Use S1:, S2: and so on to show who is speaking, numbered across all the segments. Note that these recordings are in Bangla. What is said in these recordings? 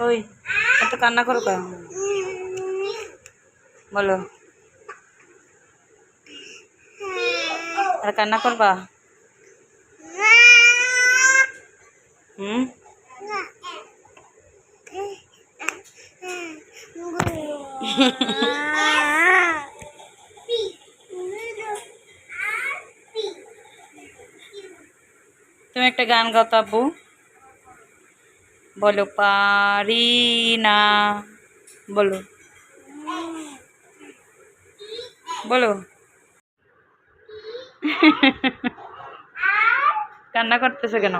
S1: ওই, এত কান্না করো কেন? বলো। আর কান্না করবা? হুম? তুমি একটা গান গাও তো, আব্বু। বলো, পারি না। বলো। বলো। কান্না করতেছে কেন?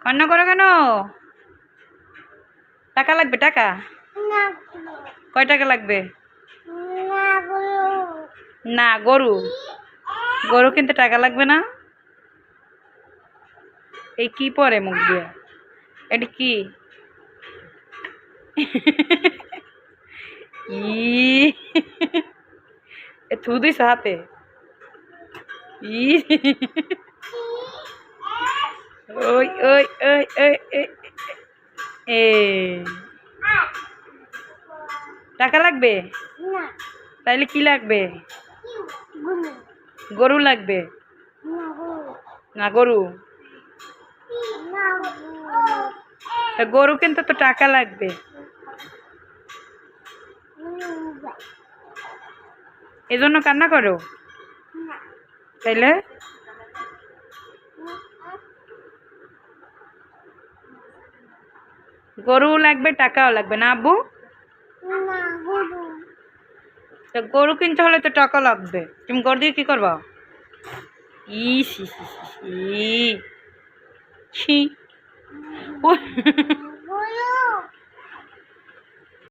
S1: কান্না করো কেন? টাকা লাগবে, টাকা? কয় টাকা লাগবে? না, গরু। গরু কিনতে টাকা লাগবে না? এই কি পরে মুখ দিয়ে? এটা কি? ই থু দিস হাতে। ই ওই ওই ওই ওই, এ টাকা লাগবে? তাইলে কি লাগবে? গরু লাগবে? না গরু। গরু কিনতে তো টাকা লাগবে এজন্য কান্না করো তাইলে গরু লাগবে টাকাও লাগবে না আব্বু তা গরু কিনতে হলে তো টাকা লাগবে তুমি গরু দিয়ে কি করবা ই ছি ছি ছি 我